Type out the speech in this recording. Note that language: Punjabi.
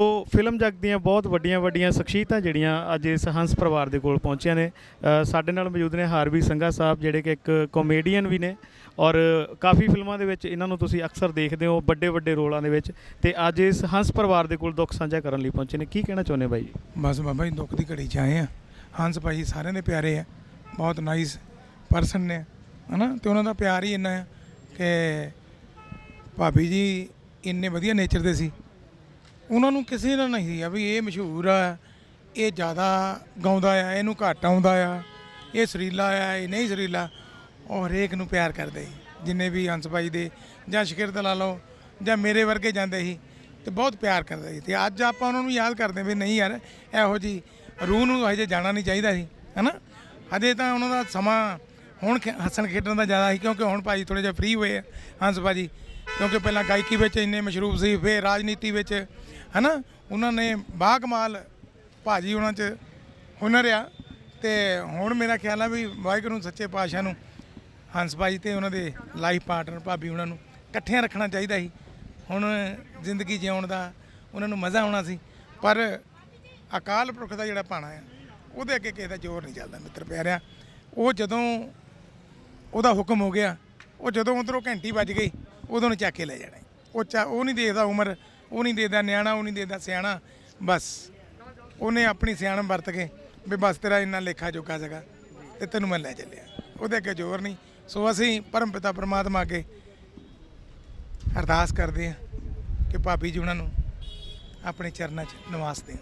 ਉਹ ਫਿਲਮ ਜਗਤ ਦੀਆਂ ਬਹੁਤ ਵੱਡੀਆਂ ਵੱਡੀਆਂ ਸ਼ਖਸੀਅਤਾਂ ਜਿਹੜੀਆਂ ਅੱਜ ਇਸ ਹੰਸ ਪਰਿਵਾਰ ਦੇ ਕੋਲ ਪਹੁੰਚੀਆਂ ਨੇ। ਅ, ਸਾਡੇ ਨਾਲ ਮੌਜੂਦ ਨੇ ਹਾਰਵੀ ਸੰਘਾ ਸਾਹਿਬ ਜਿਹੜੇ ਕਿ ਇੱਕ ਕਾਮੇਡੀਅਨ ਵੀ ਨੇ ਔਰ ਕਾਫੀ ਫਿਲਮਾਂ ਦੇ ਵਿੱਚ ਇਹਨਾਂ ਨੂੰ ਤੁਸੀਂ ਅਕਸਰ ਦੇਖਦੇ ਹੋ ਵੱਡੇ ਵੱਡੇ ਰੋਲਾਂ ਦੇ ਵਿੱਚ ਤੇ ਅੱਜ ਇਸ ਹੰਸ ਪਰਿਵਾਰ ਦੇ ਕੋਲ ਦੁੱਖ ਸਾਂਝਾ ਕਰਨ ਲਈ ਪਹੁੰਚੇ ਨੇ। ਕੀ ਕਹਿਣਾ ਚਾਹੁੰਦੇ ਬਾਈ ਜੀ? ਬਸ ਬਾਬਾ ਜੀ ਦੁੱਖ ਦੀ ਘੜੀ ਚ ਆਏ ਆ। ਹੰਸ ਭਾਈ ਸਾਰਿਆਂ ਦੇ ਪਿਆਰੇ ਆ ਬਹੁਤ ਨਾਈਸ ਪਰਸਨ ਨੇ ਹਨਾ? ਤੇ ਉਹਨਾਂ ਦਾ ਪਿਆਰ ਹੀ ਇੰਨਾ ਆ ਕਿ ਭਾਬੀ ਜੀ ਇੰਨੇ ਵਧੀਆ ਨੇਚਰ ਦੇ ਸੀ। ਉਹਨਾਂ ਨੂੰ ਕਿਸੇ ਨਾਲ ਨਹੀਂ ਸੀ ਆ ਵੀ ਇਹ ਮਸ਼ਹੂਰ ਆ, ਇਹ ਜ਼ਿਆਦਾ ਗਾਉਂਦਾ ਆ, ਇਹਨੂੰ ਘੱਟ ਆਉਂਦਾ ਆ, ਇਹ ਸੁਰੀਲਾ ਆ, ਇਹ ਨਹੀਂ ਸੁਰੀਲਾ ਉਹ ਹਰੇਕ ਨੂੰ ਪਿਆਰ ਕਰਦੇ ਸੀ, ਜਿੰਨੇ ਵੀ ਹੰਸ ਭਾਈ ਦੇ ਜਾਂ ਸ਼ਕਿਰਤ ਲਾ ਲਓ, ਜਾਂ ਮੇਰੇ ਵਰਗੇ ਜਾਂਦੇ ਸੀ, ਤੇ ਬਹੁਤ ਪਿਆਰ ਕਰਦੇ ਸੀ। ਤੇ ਅੱਜ ਆਪਾਂ ਉਹਨਾਂ ਨੂੰ ਯਾਦ ਕਰਦੇ ਵੀ ਨਹੀਂ ਯਾਰ, ਇਹੋ ਜੀ ਰੂਹ ਨੂੰ ਹਜੇ ਜਾਣਾ ਨਹੀਂ ਚਾਹੀਦਾ ਸੀ, ਹਨਾ? ਹਜੇ ਤਾਂ ਉਹਨਾਂ ਦਾ ਸਮਾਂ ਹੁਣ ਖੇ- ਹੱਸਣ ਖੇਡਣ ਦਾ ਜ਼ਿਆਦਾ ਸੀ, ਕਿਉਂਕਿ ਹੁਣ ਭਾਜੀ ਥੋੜੇ ਜਿਹਾ ਫ੍ਰੀ ਹੋਏ ਆ, ਹੰਸ ਭਾਜੀ ਕਿਉਂਕਿ ਪਹਿਲਾਂ ਗਾਇਕੀ ਵਿੱਚ ਇੰਨੇ ਮਸ਼ਰੂਫ ਸੀ, ਫਿਰ ਰਾਜਨੀਤੀ ਵਿੱਚ, ਹਨਾ? ਉਹਨਾਂ ਨੇ ਬਾਕਮਾਲ ਭਾਜੀ ਉਹਨਾਂ 'ਚ ਹੁਨਰ ਆ। ਤੇ ਹੁਣ ਮੇਰਾ ਖਿਆਲ ਆ ਵੀ ਵਾਹਿਗੁਰੂ ਸੱਚੇ ਪਾਤਸ਼ਾਹ ਨੂੰ, ਹੰਸ ਭਾਜੀ ਤੇ ਉਹਨਾਂ ਦੇ ਲਾਈਫ ਪਾਰਟਨਰ ਭਾਬੀ ਉਹਨਾਂ ਨੂੰ ਇਕੱਠਿਆਂ ਰੱਖਣਾ ਚਾਹੀਦਾ ਸੀ। ਹੁਣ ਜ਼ਿੰਦਗੀ ਜਿਉਣ ਦਾ ਉਹਨਾਂ ਨੂੰ ਮਜ਼ਾ ਆਉਣਾ ਸੀ। ਪਰ ਅਕਾਲ ਪੁਰਖ ਦਾ ਜਿਹੜਾ ਪਾਣਾ ਆ, ਉਹਦੇ ਅੱਗੇ ਕਿਸੇ ਦਾ ਜ਼ੋਰ ਨਹੀਂ ਚੱਲਦਾ ਮਿੱਤਰ ਪਿਆਰਿਆ। ਉਹ ਜਦੋਂ ਉਹਦਾ ਹੁਕਮ ਹੋ ਗਿਆ, ਉਹ ਜਦੋਂ ਉਧਰੋਂ ਘੰਟੀ ਵੱਜ ਗਈ ਉਦੋਂ ਨੂੰ ਚੱਕ ਕੇ ਲੈ ਜਾਣਾ ਉਹ ਚਾ ਉਹ ਨਹੀਂ ਦੇਖਦਾ ਉਮਰ, ਉਹ ਨਹੀਂ ਦੇਖਦਾ ਨਿਆਣਾ, ਉਹ ਨਹੀਂ ਦੇਖਦਾ ਸਿਆਣਾ, ਬਸ। ਉਹਨੇ ਆਪਣੀ ਸਿਆਣਪ ਵਰਤ ਕੇ ਵੀ ਬਸ ਤੇਰਾ ਇੰਨਾ ਲੇਖਾ ਜੋਗਾ ਸੀਗਾ ਤੇ ਤੈਨੂੰ ਮੈਂ ਲੈ ਚੱਲਿਆ। ਉਹਦੇ ਅੱਗੇ ਜ਼ੋਰ ਨਹੀਂ। ਸੋ ਅਸੀਂ ਪਰਮ ਪਿਤਾ ਪਰਮਾਤਮਾ ਅੱਗੇ ਅਰਦਾਸ ਕਰਦੇ ਹਾਂ ਕਿ ਭਾਬੀ ਜੀ ਉਹਨਾਂ ਨੂੰ ਆਪਣੇ ਚਰਨਾਂ 'ਚ ਨਿਵਾਸ ਦੇਣ।